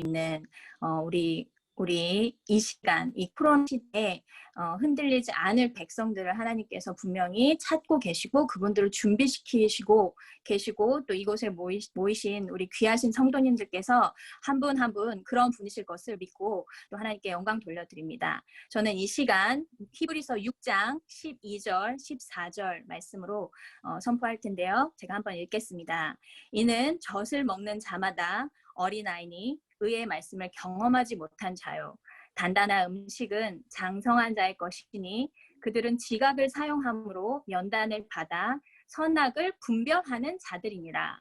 있는 어, 우리 우리 이 시간, 이 코로나 시대에 어, 흔들리지 않을 백성들을 하나님께서 분명히 찾고 계시고 그분들을 준비시키시고 계시고 또 이곳에 모이, 모이신 우리 귀하신 성도님들께서 한 분 한 분 그런 분이실 것을 믿고 또 하나님께 영광 돌려드립니다. 저는 이 시간 히브리서 6장 12절, 14절 말씀으로 어, 선포할 텐데요. 제가 한번 읽겠습니다. 이는 젖을 먹는 자마다 어린아이니 의의 말씀을 경험하지 못한 자요. 단단한 음식은 장성한 자의 것이니 그들은 지각을 사용함으로 연단을 받아 선악을 분별하는 자들이니라.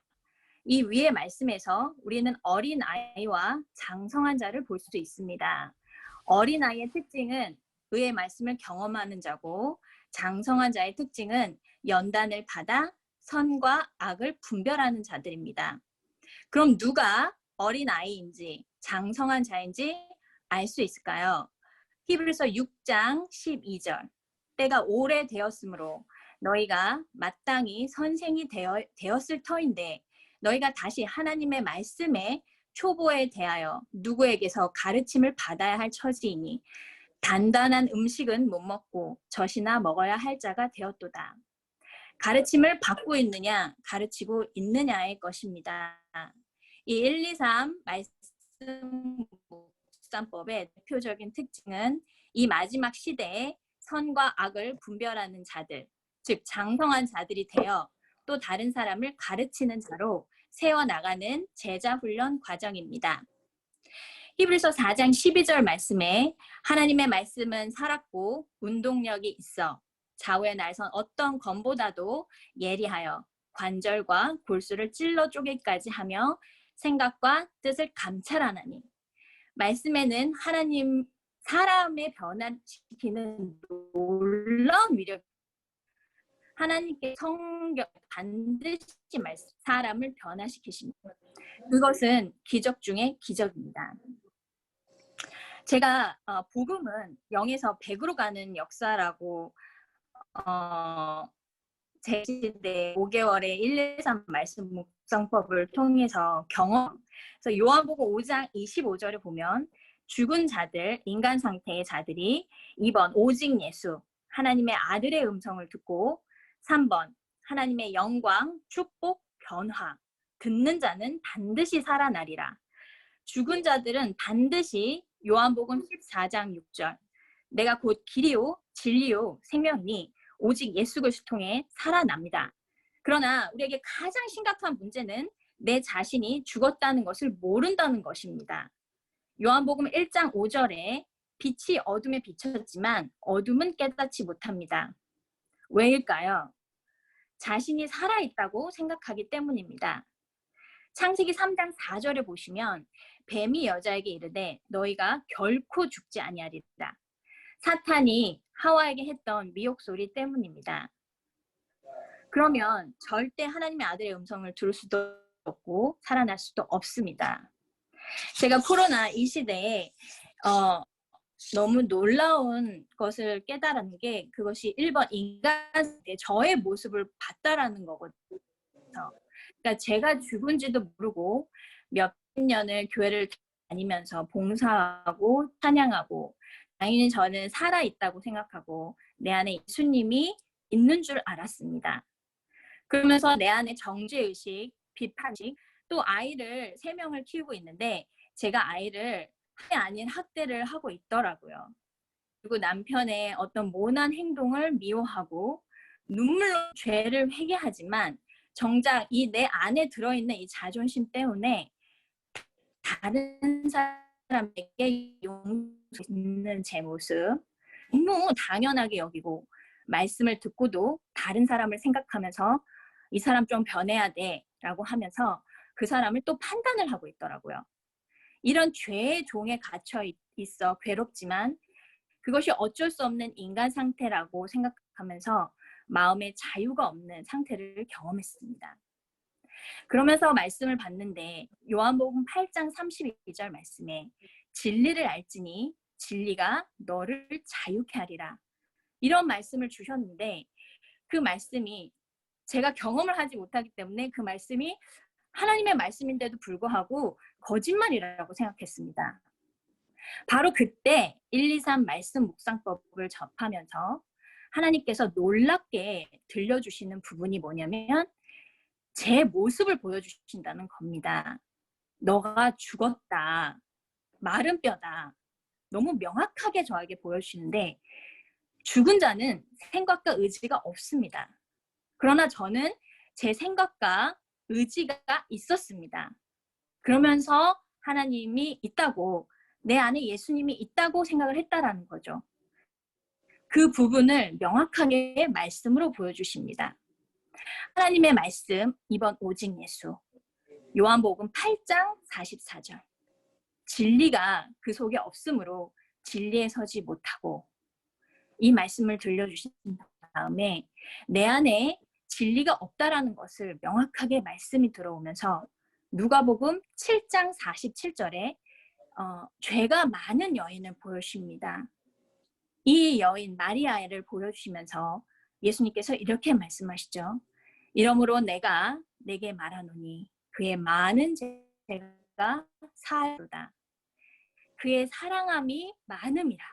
이 위의 말씀에서 우리는 어린 아이와 장성한 자를 볼 수 있습니다. 어린 아이의 특징은 의의 말씀을 경험하는 자고 장성한 자의 특징은 연단을 받아 선과 악을 분별하는 자들입니다. 그럼 누가 어린 아이인지 장성한 자인지 알 수 있을까요? 히브리서 6장 12절 때가 오래 되었으므로 너희가 마땅히 선생이 되어, 되었을 터인데 너희가 다시 하나님의 말씀에 초보에 대하여 누구에게서 가르침을 받아야 할 처지이니 단단한 음식은 못 먹고 젖이나 먹어야 할 자가 되었도다. 가르침을 받고 있느냐, 가르치고 있느냐의 것입니다. 이 1, 2, 3 말씀 묵상법의 대표적인 특징은 이 마지막 시대에 선과 악을 분별하는 자들, 즉 장성한 자들이 되어 또 다른 사람을 가르치는 자로 세워나가는 제자 훈련 과정입니다. 히브리서 4장 12절 말씀에 하나님의 말씀은 살았고 운동력이 있어 좌우에 날선 어떤 검보다도 예리하여 관절과 골수를 찔러 쪼개기까지 하며 생각과 뜻을 감찰하나니 말씀에는 하나님 사람의 변화시키는 놀라운 위력 하나님께 성경 반드시 말씀 사람을 변화시키십니다. 그것은 기적 중에 기적입니다. 제가 어, 복음은 0에서 100으로 가는 역사라고 어, 제 시대 5개월의 1, 2, 3 말씀 묵상법을 통해서 경험 그래서 요한복음 5장 25절에 보면 죽은 자들, 인간 상태의 자들이 2번 오직 예수, 하나님의 아들의 음성을 듣고 3번 하나님의 영광, 축복, 변화 듣는 자는 반드시 살아나리라. 죽은 자들은 반드시 요한복음 14장 6절 내가 곧 길이요 진리요 생명이니 오직 예수 그리스도 통해 살아납니다. 그러나 우리에게 가장 심각한 문제는 내 자신이 죽었다는 것을 모른다는 것입니다. 요한복음 1장 5절에 빛이 어둠에 비쳤지만 어둠은 깨닫지 못합니다. 왜일까요? 자신이 살아있다고 생각하기 때문입니다. 창세기 3장 4절에 보시면 뱀이 여자에게 이르되 너희가 결코 죽지 아니하리라. 사탄이 하와에게 했던 미혹 소리 때문입니다. 그러면 절대 하나님의 아들의 음성을 들을 수도 없고 살아날 수도 없습니다. 제가 코로나 이 시대에 어, 너무 놀라운 것을 깨달은 게 그것이 1번 인간의 저의 모습을 봤다라는 거거든요. 그러니까 제가 죽은지도 모르고 몇 년을 교회를 다니면서 봉사하고 찬양하고 당연히 저는 살아있다고 생각하고 내 안에 예수님이 있는 줄 알았습니다. 그러면서 내 안에 정죄의식, 비판식, 또 아이를 세 명을 키우고 있는데 제가 아이를 학대 아닌 학대를 하고 있더라고요. 그리고 남편의 어떤 모난 행동을 미워하고 눈물로 죄를 회개하지만 정작 이 내 안에 들어있는 이 자존심 때문에 다른 사람에게 용서 있는 제 모습 너무 당연하게 여기고 말씀을 듣고도 다른 사람을 생각하면서 이 사람 좀 변해야 돼 라고 하면서 그 사람을 또 판단을 하고 있더라고요. 이런 죄의 종에 갇혀 있어 괴롭지만 그것이 어쩔 수 없는 인간 상태라고 생각하면서 마음의 자유가 없는 상태를 경험했습니다. 그러면서 말씀을 봤는데 요한복음 8장 32절 말씀에 진리를 알지니 진리가 너를 자유케 하리라. 이런 말씀을 주셨는데 그 말씀이 제가 경험을 하지 못하기 때문에 그 말씀이 하나님의 말씀인데도 불구하고 거짓말이라고 생각했습니다. 바로 그때 1, 2, 3 말씀 묵상법을 접하면서 하나님께서 놀랍게 들려주시는 부분이 뭐냐면 제 모습을 보여주신다는 겁니다. 너가 죽었다. 마른 뼈다. 너무 명확하게 저에게 보여주시는데 죽은 자는 생각과 의지가 없습니다. 그러나 저는 제 생각과 의지가 있었습니다. 그러면서 하나님이 있다고 내 안에 예수님이 있다고 생각을 했다라는 거죠. 그 부분을 명확하게 말씀으로 보여주십니다. 하나님의 말씀, 이번 오직 예수. 요한복음 8장 44절. 진리가 그 속에 없으므로 진리에 서지 못하고 이 말씀을 들려주신 다음에 내 안에 진리가 없다라는 것을 명확하게 말씀이 들어오면서 누가복음 7장 47절에 어, 죄가 많은 여인을 보여주십니다. 이 여인 마리아를 보여주시면서 예수님께서 이렇게 말씀하시죠. 이러므로 내가 내게 말하노니 그의 많은 죄가 사하도다. 그의 사랑함이 많음이라.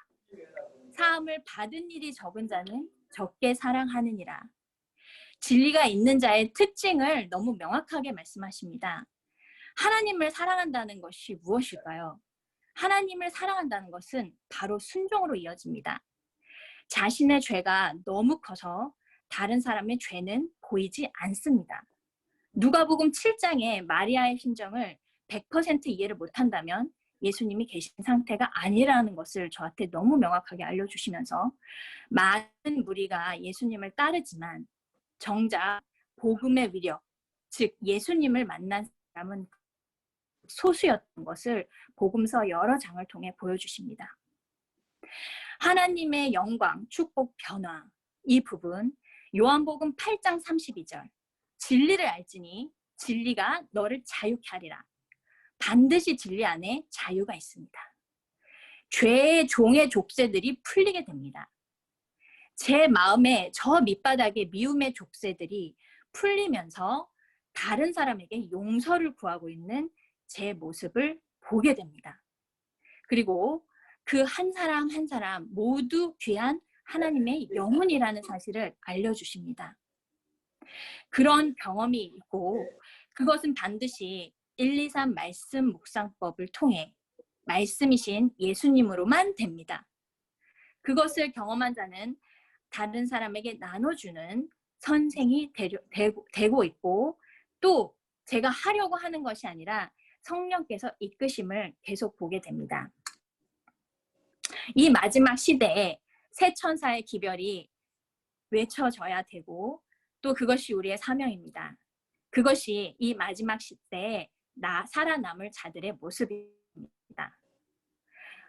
사함을 받은 일이 적은 자는 적게 사랑하느니라. 진리가 있는 자의 특징을 너무 명확하게 말씀하십니다. 하나님을 사랑한다는 것이 무엇일까요? 하나님을 사랑한다는 것은 바로 순종으로 이어집니다. 자신의 죄가 너무 커서 다른 사람의 죄는 보이지 않습니다. 누가복음 7장의 마리아의 심정을 100% 이해를 못한다면 예수님이 계신 상태가 아니라는 것을 저한테 너무 명확하게 알려주시면서 많은 무리가 예수님을 따르지만 정작 복음의 위력, 즉 예수님을 만난 사람은 소수였던 것을 복음서 여러 장을 통해 보여주십니다. 하나님의 영광, 축복, 변화 이 부분 요한복음 8장 32절 진리를 알지니 진리가 너를 자유케 하리라. 반드시 진리 안에 자유가 있습니다. 죄의 종의 족쇄들이 풀리게 됩니다. 제 마음에 저 밑바닥의 미움의 족쇄들이 풀리면서 다른 사람에게 용서를 구하고 있는 제 모습을 보게 됩니다. 그리고 그 한 사람 한 사람 모두 귀한 하나님의 영혼이라는 사실을 알려주십니다. 그런 경험이 있고 그것은 반드시 1, 2, 3 말씀 묵상법을 통해 말씀이신 예수님으로만 됩니다. 그것을 경험한 자는 다른 사람에게 나눠주는 선생이 되려, 되고, 되고 있고 또 제가 하려고 하는 것이 아니라 성령께서 이끄심을 계속 보게 됩니다. 이 마지막 시대에 새 천사의 기별이 외쳐져야 되고 또 그것이 우리의 사명입니다. 그것이 이 마지막 시대에 나 살아남을 자들의 모습입니다.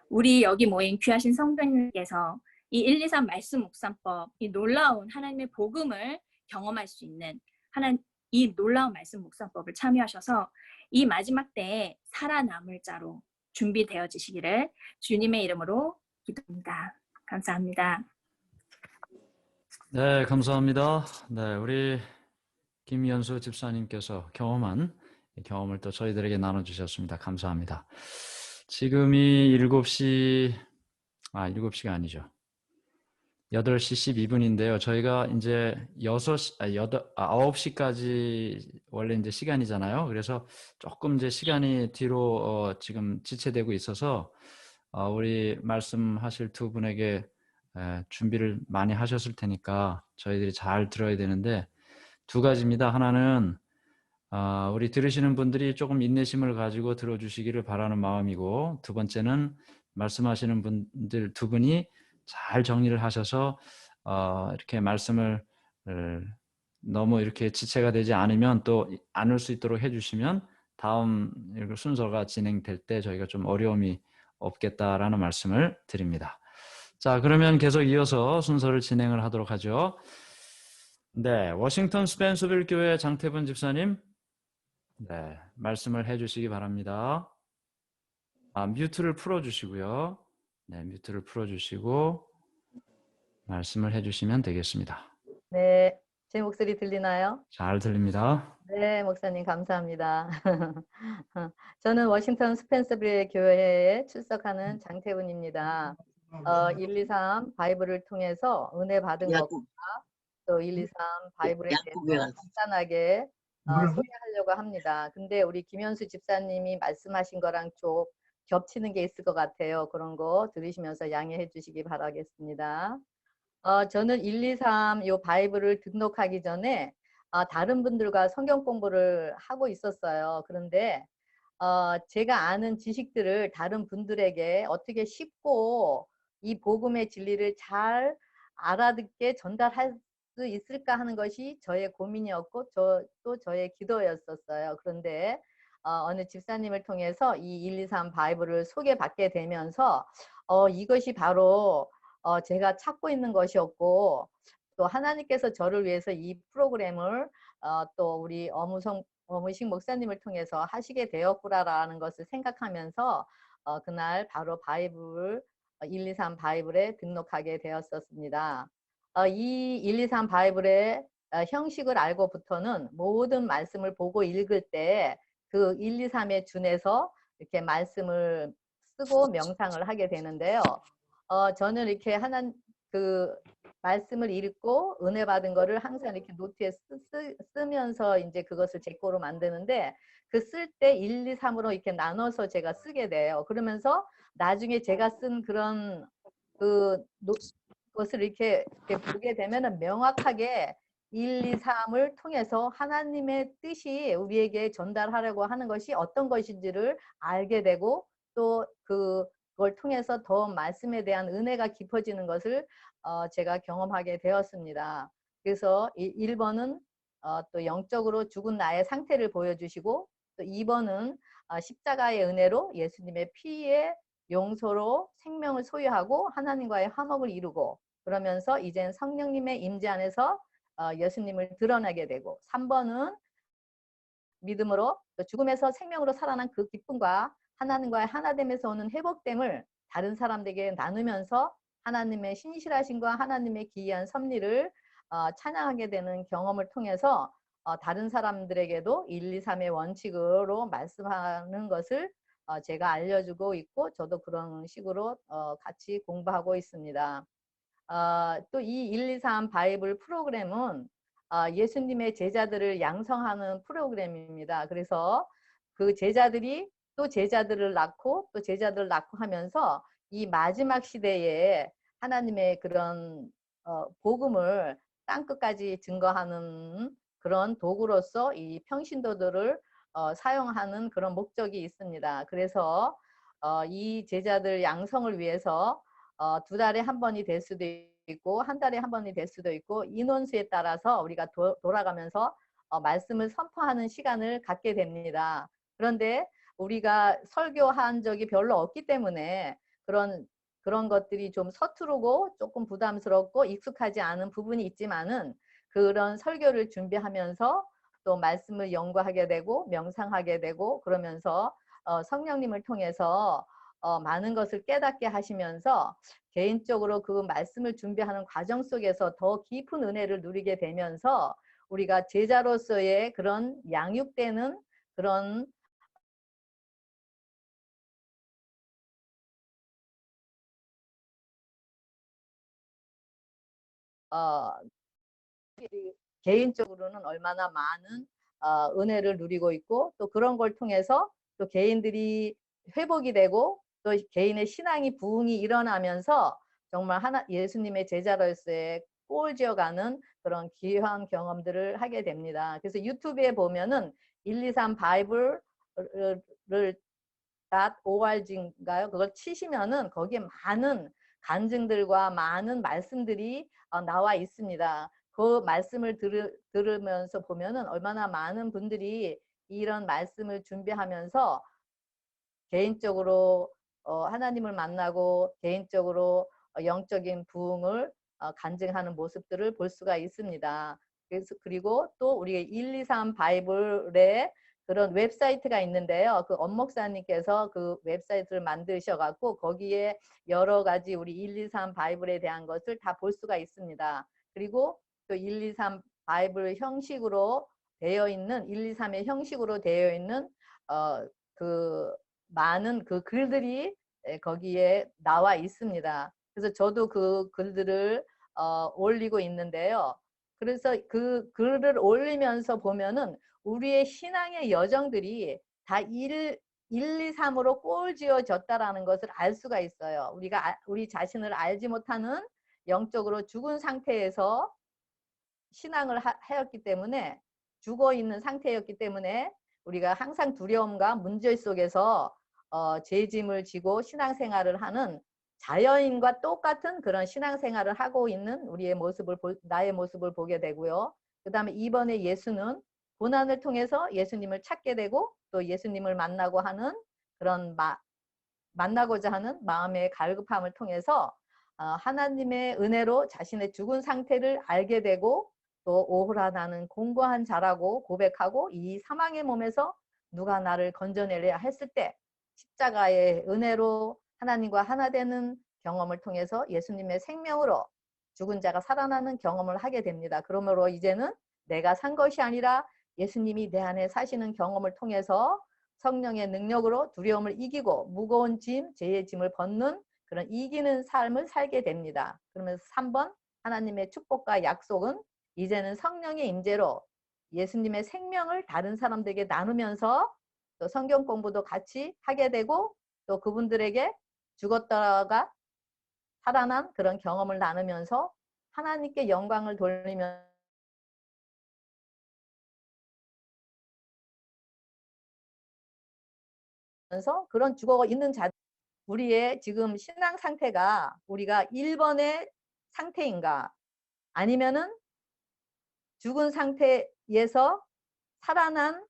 우리 여기 모인 귀하신 성도님께서 이 1, 2, 3 말씀 묵상법, 이 놀라운 하나님의 복음을 경험할 수 있는 하나 이 놀라운 말씀 묵상법을 참여하셔서 이 마지막 때에 살아남을 자로 준비되어지시기를 주님의 이름으로 기도합니다. 감사합니다. 네, 감사합니다. 네, 우리 김연수 집사님께서 경험한 경험을 또 저희들에게 나눠주셨습니다. 감사합니다. 지금이 7시, 아, 7시가 아니죠. 8시 12분인데요. 저희가 이제 6시, 아, 8, 아, 9시까지 원래 이제 시간이잖아요. 그래서 조금 이제 시간이 뒤로 어, 지금 지체되고 있어서 어, 우리 말씀하실 두 분에게 에, 준비를 많이 하셨을 테니까 저희들이 잘 들어야 되는데 두 가지입니다. 하나는 아, 우리 들으시는 분들이 조금 인내심을 가지고 들어주시기를 바라는 마음이고 두 번째는 말씀하시는 분들 두 분이 잘 정리를 하셔서 어, 이렇게 말씀을 너무 이렇게 지체가 되지 않으면 또 안을 수 있도록 해주시면 다음 순서가 진행될 때 저희가 좀 어려움이 없겠다라는 말씀을 드립니다. 자, 그러면 계속 이어서 순서를 진행을 하도록 하죠. 네, 워싱턴 스펜서빌 교회 장태분 집사님, 네, 말씀을 해주시기 바랍니다. 아, 뮤트를 풀어주시고요. 네, 뮤트를 풀어주시고 말씀을 해주시면 되겠습니다. 네, 제 목소리 들리나요? 잘 들립니다. 네, 목사님 감사합니다. 저는 워싱턴 스펜서빌 교회에 출석하는 장태훈입니다. 어, 123 바이블을 통해서 은혜 받은 것, 야구 또123 바이블에 야구에 대해서 와서. 간단하게 어? 소개하려고 합니다. 근데 우리 김현수 집사님이 말씀하신 거랑 좀 겹치는 게 있을 것 같아요. 그런 거 들으시면서 양해해 주시기 바라겠습니다. 어, 저는 123 요 바이블을 등록하기 전에 아, 다른 분들과 성경 공부를 하고 있었어요. 그런데 어, 제가 아는 지식들을 다른 분들에게 어떻게 쉽고 이 복음의 진리를 잘 알아듣게 전달할 수 있을까 하는 것이 저의 고민이었고 저, 또 저의 기도였었어요. 그런데 어, 느 집사님을 통해서 이 123 바이블을 소개받게 되면서 어, 이것이 바로 어, 제가 찾고 있는 것이었고 또 하나님께서 저를 위해서 이 프로그램을 어, 또 우리 어무성 어무식 목사님을 통해서 하시게 되었구나라는 것을 생각하면서 어, 그날 바로 바이블 123 바이블에 등록하게 되었었습니다. 어, 이 123 바이블의 어, 형식을 알고부터는 모든 말씀을 보고 읽을 때 그 123에 준해서 이렇게 말씀을 쓰고 명상을 하게 되는데요. 어, 저는 이렇게 하나 그 말씀을 읽고 은혜 받은 거를 항상 이렇게 노트에 쓰, 쓰, 쓰면서 이제 그것을 제 거로 만드는데 그 쓸 때 1, 2, 3으로 이렇게 나눠서 제가 쓰게 돼요. 그러면서 나중에 제가 쓴 그런 그 노, 것을 이렇게, 이렇게 보게 되면은 명확하게 1, 2, 3을 통해서 하나님의 뜻이 우리에게 전달하려고 하는 것이 어떤 것인지를 알게 되고 또 그, 그걸 통해서 더 말씀에 대한 은혜가 깊어지는 것을 어, 제가 경험하게 되었습니다. 그래서 1번은 어, 또 영적으로 죽은 나의 상태를 보여주시고 또 2번은 어, 십자가의 은혜로 예수님의 피의 용서로 생명을 소유하고 하나님과의 화목을 이루고 그러면서 이젠 성령님의 임재 안에서 어, 예수님을 드러나게 되고 3번은 믿음으로 또 죽음에서 생명으로 살아난 그 기쁨과 하나님과의 하나됨에서 오는 회복됨을 다른 사람들에게 나누면서 하나님의 신실하심과 하나님의 기이한 섭리를 어, 찬양하게 되는 경험을 통해서 어, 다른 사람들에게도 1, 2, 3의 원칙으로 말씀하는 것을 어, 제가 알려주고 있고 저도 그런 식으로 어, 같이 공부하고 있습니다. 어, 또이 1, 2, 3 바이블 프로그램은 어, 예수님의 제자들을 양성하는 프로그램입니다. 그래서 그 제자들이 또 제자들을 낳고 또 제자들을 낳고 하면서 이 마지막 시대에 하나님의 그런 어, 복음을 땅끝까지 증거하는 그런 도구로서 이 평신도들을 어, 사용하는 그런 목적이 있습니다. 그래서 어, 이 제자들 양성을 위해서 어, 두 달에 한 번이 될 수도 있고 한 달에 한 번이 될 수도 있고 인원수에 따라서 우리가 도, 돌아가면서 어, 말씀을 선포하는 시간을 갖게 됩니다. 그런데 우리가 설교한 적이 별로 없기 때문에 그런 그런 것들이 좀 서투르고 조금 부담스럽고 익숙하지 않은 부분이 있지만은 그런 설교를 준비하면서 또 말씀을 연구하게 되고 명상하게 되고 그러면서 어, 성령님을 통해서 어, 많은 것을 깨닫게 하시면서 개인적으로 그 말씀을 준비하는 과정 속에서 더 깊은 은혜를 누리게 되면서 우리가 제자로서의 그런 양육되는 그런 어, 개인적으로는 얼마나 많은 어, 은혜를 누리고 있고 또 그런 걸 통해서 또 개인들이 회복이 되고 또 개인의 신앙이 부흥이 일어나면서 정말 하나 예수님의 제자로서의 꼴 지어가는 그런 귀한 경험들을 하게 됩니다. 그래서 유튜브에 보면은 123 바이블을 .org인가요? 그걸 치시면은 거기에 많은 간증들과 많은 말씀들이 어, 나와 있습니다. 그 말씀을 들으, 들으면서 보면은 얼마나 많은 분들이 이런 말씀을 준비하면서 개인적으로 어, 하나님을 만나고 개인적으로 어, 영적인 부흥을 어, 간증하는 모습들을 볼 수가 있습니다. 그래서 그리고 또 우리 123 바이블에 그런 웹사이트가 있는데요. 그 엄목사님께서 그 웹사이트를 만드셔갖고 거기에 여러 가지 우리 123 바이블에 대한 것을 다 볼 수가 있습니다. 그리고 또 123 바이블 형식으로 되어 있는 1, 2, 3의 형식으로 되어 있는 어, 그 많은 그 글들이 에, 거기에 나와 있습니다. 그래서 저도 그 글들을 어, 올리고 있는데요. 그래서 그 글을 올리면서 보면은 우리의 신앙의 여정들이 다 1, 1, 2, 3으로 꼴지어졌다라는 것을 알 수가 있어요. 우리가 아- 우리 자신을 알지 못하는 영적으로 죽은 상태에서 신앙을 하, 하였기 때문에 죽어 있는 상태였기 때문에 우리가 항상 두려움과 문제 속에서 어, 죄짐을 지고 신앙생활을 하는 자연인과 똑같은 그런 신앙생활을 하고 있는 우리의 모습을 보- 나의 모습을 보게 되고요. 그 다음에 이번에 예수는 고난을 통해서 예수님을 찾게 되고 또 예수님을 만나고 하는 그런 마, 만나고자 하는 마음의 갈급함을 통해서 어, 하나님의 은혜로 자신의 죽은 상태를 알게 되고 또 오호라 나는 공고한 자라고 고백하고 이 사망의 몸에서 누가 나를 건져내려 했을 때 십자가의 은혜로 하나님과 하나 되는 경험을 통해서 예수님의 생명으로 죽은 자가 살아나는 경험을 하게 됩니다. 그러므로 이제는 내가 산 것이 아니라 예수님이 내 안에 사시는 경험을 통해서 성령의 능력으로 두려움을 이기고 무거운 짐, 죄의 짐을 벗는 그런 이기는 삶을 살게 됩니다. 그러면서 3번 하나님의 축복과 약속은 이제는 성령의 임재로 예수님의 생명을 다른 사람들에게 나누면서 또 성경 공부도 같이 하게 되고 또 그분들에게 죽었다가 살아난 그런 경험을 나누면서 하나님께 영광을 돌리면서 그런 죽어 있는 자 우리의 지금 신앙 상태가 우리가 1번의 상태인가? 아니면은 죽은 상태에서 살아난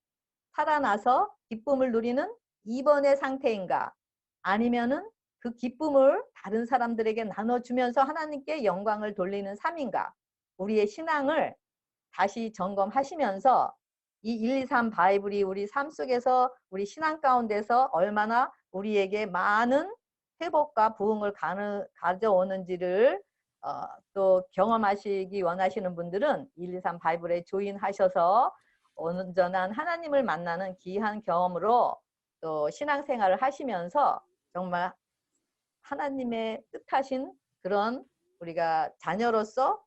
살아나서 기쁨을 누리는 2번의 상태인가? 아니면은 그 기쁨을 다른 사람들에게 나눠주면서 하나님께 영광을 돌리는 삶인가? 우리의 신앙을 다시 점검하시면서 이 1, 2, 3 바이블이 우리 삶 속에서 우리 신앙 가운데서 얼마나 우리에게 많은 회복과 부흥을 가져오는지를 어, 또 경험하시기 원하시는 분들은 1, 2, 3 바이블에 조인하셔서 온전한 하나님을 만나는 귀한 경험으로 또 신앙생활을 하시면서 정말 하나님의 뜻하신 그런 우리가 자녀로서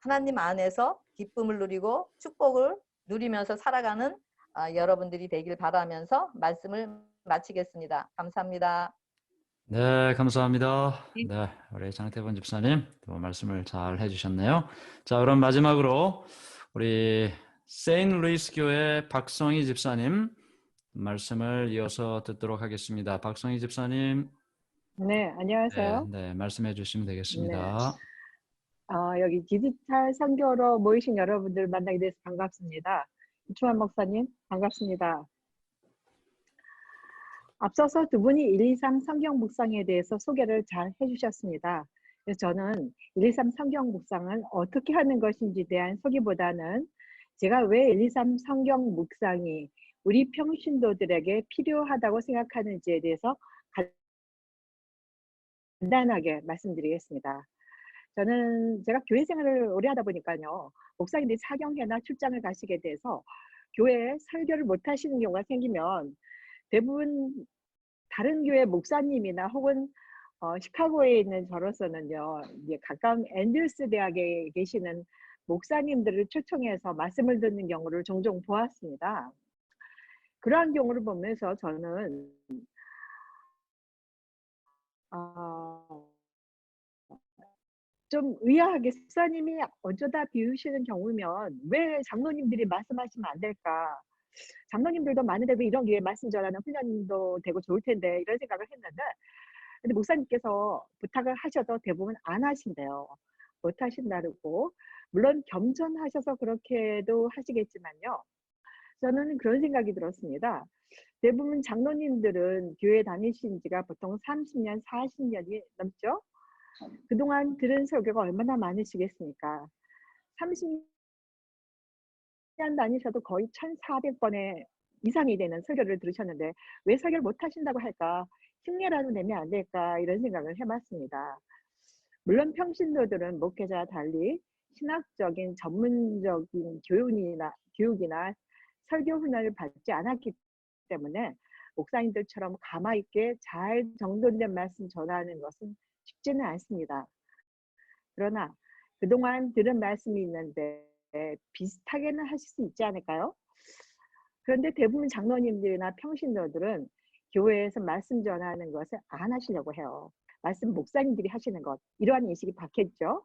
하나님 안에서 기쁨을 누리고 축복을 누리면서 살아가는 아, 여러분들이 되길 바라면서 말씀을 마치겠습니다. 감사합니다. 네, 감사합니다. 네, 우리 장태번 집사님 또 말씀을 잘 해주셨네요. 자, 그럼 마지막으로 우리 세인 루이스 교회 박성희 집사님 말씀을 이어서 듣도록 하겠습니다. 박성희 집사님, 네, 네, 안녕하세요. 네, 말씀해 주시면 되겠습니다. 어, 여기 디지털 선교로 모이신 여러분들 만나게 돼서 반갑습니다. 이충환 목사님, 반갑습니다. 앞서서 두 분이 1, 2, 3 성경 묵상에 대해서 소개를 잘 해주셨습니다. 그래서 저는 1, 2, 3 성경 묵상을 어떻게 하는 것인지에 대한 소개보다는 제가 왜 1, 2, 3 성경 묵상이 우리 평신도들에게 필요하다고 생각하는지에 대해서 간단하게 말씀드리겠습니다. 저는 제가 교회 생활을 오래 하다 보니까요. 목사님들이 사경회나 출장을 가시게 돼서 교회에 설교를 못 하시는 경우가 생기면 대부분 다른 교회 목사님이나 혹은 어, 시카고에 있는 저로서는요. 이제 가까운 앤드루스 대학에 계시는 목사님들을 초청해서 말씀을 듣는 경우를 종종 보았습니다. 그러한 경우를 보면서 저는 어, 좀 의아하게 목사님이 어쩌다 비우시는 경우면 왜 장로님들이 말씀하시면 안 될까? 장로님들도 많은데 왜 이런 기회에 말씀 전하는 훈련도 되고 좋을 텐데 이런 생각을 했는데 근데 목사님께서 부탁을 하셔도 대부분 안 하신대요. 못 하신다고 물론 겸손하셔서 그렇게도 하시겠지만요. 저는 그런 생각이 들었습니다. 대부분 장로님들은 교회 다니신 지가 보통 30년, 40년이 넘죠. 그동안 들은 설교가 얼마나 많으시겠습니까? 30년 다니셔도 거의 1,400번의 이상이 되는 설교를 들으셨는데 왜 설교를 못 하신다고 할까? 흉내라도 내면 안 될까? 이런 생각을 해봤습니다. 물론 평신도들은 목회자와 달리 신학적인 전문적인 교육이나 교육이나 설교 훈련을 받지 않았기 때문에 목사님들처럼 가마 있게 잘 정돈된 말씀 전하는 것은 쉽지는 않습니다. 그러나 그동안 들은 말씀이 있는데 비슷하게는 하실 수 있지 않을까요? 그런데 대부분 장로님들이나 평신도들은 교회에서 말씀 전하는 것을 안 하시려고 해요. 말씀 목사님들이 하시는 것. 이러한 인식이 박혔죠.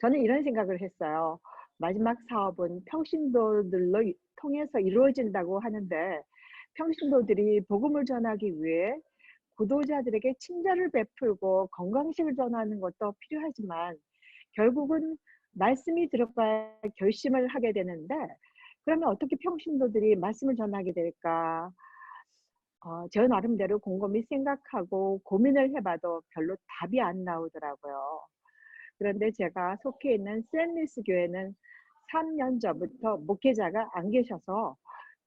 저는 이런 생각을 했어요. 마지막 사업은 평신도들로 이- 통해서 이루어진다고 하는데 평신도들이 복음을 전하기 위해 구도자들에게 친절을 베풀고 건강식을 전하는 것도 필요하지만 결국은 말씀이 들어갈 결심을 하게 되는데 그러면 어떻게 평신도들이 말씀을 전하게 될까? 어, 저 나름대로 곰곰이 생각하고 고민을 해봐도 별로 답이 안 나오더라고요. 그런데 제가 속해 있는 샌리스 교회는 3년 전부터 목회자가 안 계셔서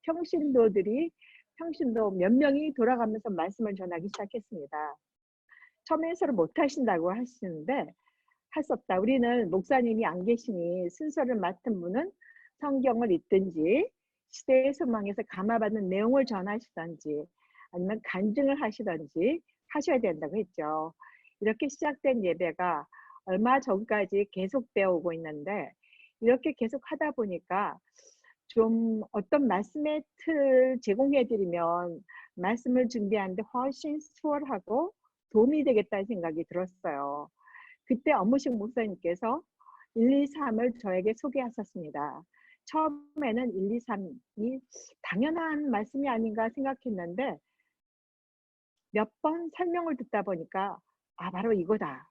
평신도들이 평신도 몇 명이 돌아가면서 말씀을 전하기 시작했습니다. 처음에 서로 못 하신다고 하시는데 할 수 없다. 우리는 목사님이 안 계시니 순서를 맡은 분은 성경을 읽든지 시대의 소망에서 감화받는 내용을 전하시든지 아니면 간증을 하시든지 하셔야 된다고 했죠. 이렇게 시작된 예배가 얼마 전까지 계속되어 오고 있는데 이렇게 계속 하다 보니까 좀 어떤 말씀의 틀을 제공해 드리면 말씀을 준비하는데 훨씬 수월하고 도움이 되겠다는 생각이 들었어요. 그때 엄무식 목사님께서 1, 2, 3을 저에게 소개하셨습니다. 처음에는 1, 2, 3이 당연한 말씀이 아닌가 생각했는데 몇 번 설명을 듣다 보니까 아 바로 이거다.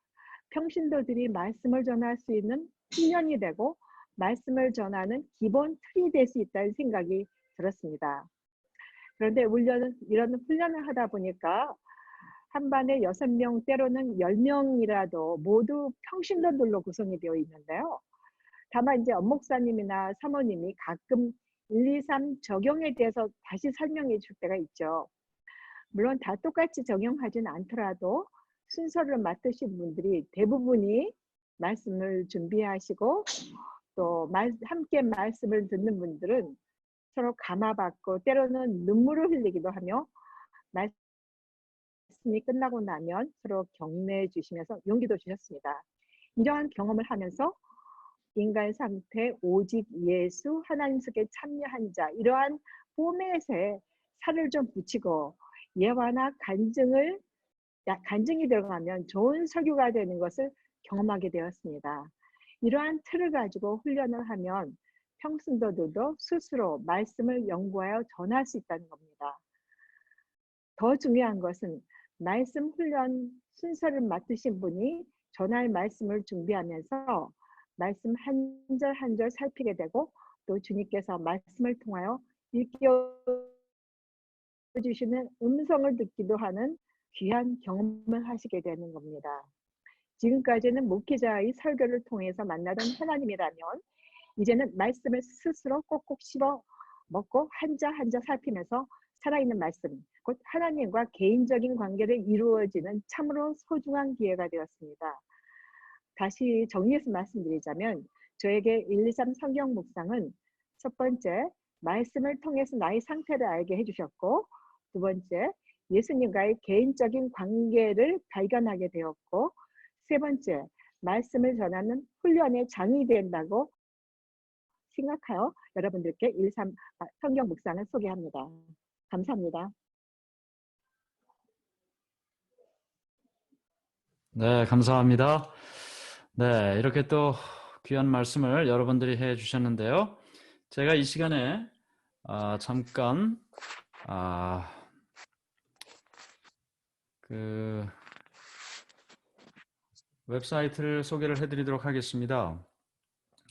평신도들이 말씀을 전할 수 있는 훈련이 되고 말씀을 전하는 기본 틀이 될 수 있다는 생각이 들었습니다. 그런데 훈련은 이런 훈련을 하다 보니까 한 반에 여섯 명 때로는 열 명이라도 모두 평신도들로 구성이 되어 있는데요. 다만 이제 엄목사님이나 사모님이 가끔 1, 2, 3 적용에 대해서 다시 설명해 줄 때가 있죠. 물론 다 똑같이 적용하진 않더라도 순서를 맡으신 분들이 대부분이 말씀을 준비하시고 또 말, 함께 말씀을 듣는 분들은 서로 감화받고 때로는 눈물을 흘리기도 하며 말씀이 끝나고 나면 서로 격려해 주시면서 용기도 주셨습니다. 이러한 경험을 하면서 인간 상태 오직 예수 하나님 속에 참여한 자 이러한 포맷에 살을 좀 붙이고 예화나 간증을 야- 간증이 들어가면 좋은 설교가 되는 것을 경험하게 되었습니다. 이러한 틀을 가지고 훈련을 하면 평신도들도 스스로 말씀을 연구하여 전할 수 있다는 겁니다. 더 중요한 것은 말씀 훈련 순서를 맡으신 분이 전할 말씀을 준비하면서 말씀 한 절 한 절 살피게 되고 또 주님께서 말씀을 통하여 일깨워 주시는 음성을 듣기도 하는 귀한 경험을 하시게 되는 겁니다. 지금까지는 목회자의 설교를 통해서 만나던 하나님이라면 이제는 말씀을 스스로 꼭꼭 씹어 먹고 한자 한자 살피면서 살아있는 말씀, 곧 하나님과 개인적인 관계를 이루어지는 참으로 소중한 기회가 되었습니다. 다시 정리해서 말씀드리자면 저에게 1, 2, 3 성경 묵상은 첫 번째, 말씀을 통해서 나의 상태를 알게 해주셨고 두 번째, 예수님과의 개인적인 관계를 발견하게 되었고 세 번째, 말씀을 전하는 훈련의 장이 된다고 생각하여 여러분들께 1, 3 아, 성경 묵상을 소개합니다. 감사합니다. 네, 감사합니다. 네, 이렇게 또 귀한 말씀을 여러분들이 해 주셨는데요. 제가 이 시간에 아, 잠깐 아, 그 웹사이트를 소개를 해드리도록 하겠습니다.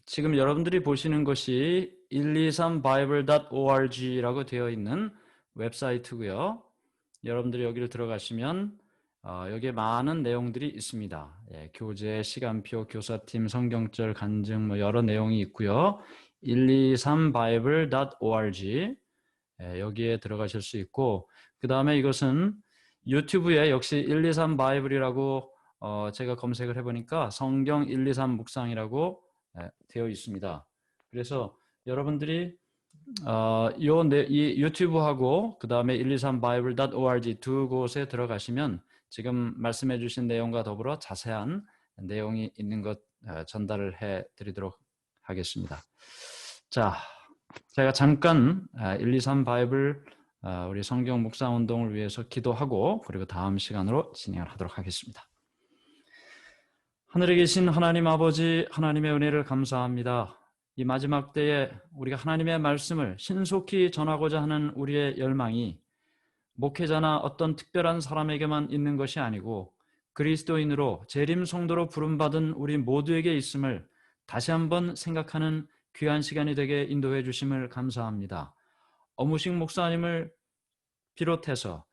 지금 여러분들이 보시는 것이 123bible.org라고 되어 있는 웹사이트고요. 여러분들이 여기를 들어가시면 어, 여기에 많은 내용들이 있습니다. 예, 교재, 시간표, 교사팀, 성경절, 간증 뭐 여러 내용이 있고요. 123bible.org 예, 여기에 들어가실 수 있고 그 다음에 이것은 유튜브에 역시 123 바이블이라고 어, 제가 검색을 해보니까 성경 123 묵상이라고 에, 되어 있습니다. 그래서 여러분들이 어, 요, 네, 이 유튜브하고 그 다음에 123bible.org 두 곳에 들어가시면 지금 말씀해 주신 내용과 더불어 자세한 내용이 있는 것 어, 전달을 해 드리도록 하겠습니다. 자, 제가 잠깐 123 바이블 어, 우리 성경 묵상 운동을 위해서 기도하고 그리고 다음 시간으로 진행을 하도록 하겠습니다. 하늘에 계신 하나님 아버지 하나님의 은혜를 감사합니다. 이 마지막 때에 우리가 하나님의 말씀을 신속히 전하고자 하는 우리의 열망이 목회자나 어떤 특별한 사람에게만 있는 것이 아니고 그리스도인으로 재림 성도로 부름받은 우리 모두에게 있음을 다시 한번 생각하는 귀한 시간이 되게 인도해 주심을 감사합니다. 어무식 목사님을 비롯해서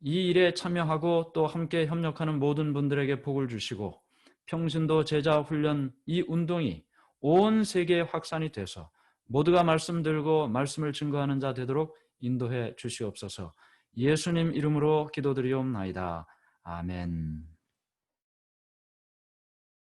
이 일에 참여하고 또 함께 협력하는 모든 분들에게 복을 주시고 평신도 제자 훈련 이 운동이 온 세계에 확산이 돼서 모두가 말씀 들고 말씀을 증거하는 자 되도록 인도해 주시옵소서. 예수님 이름으로 기도드리옵나이다. 아멘.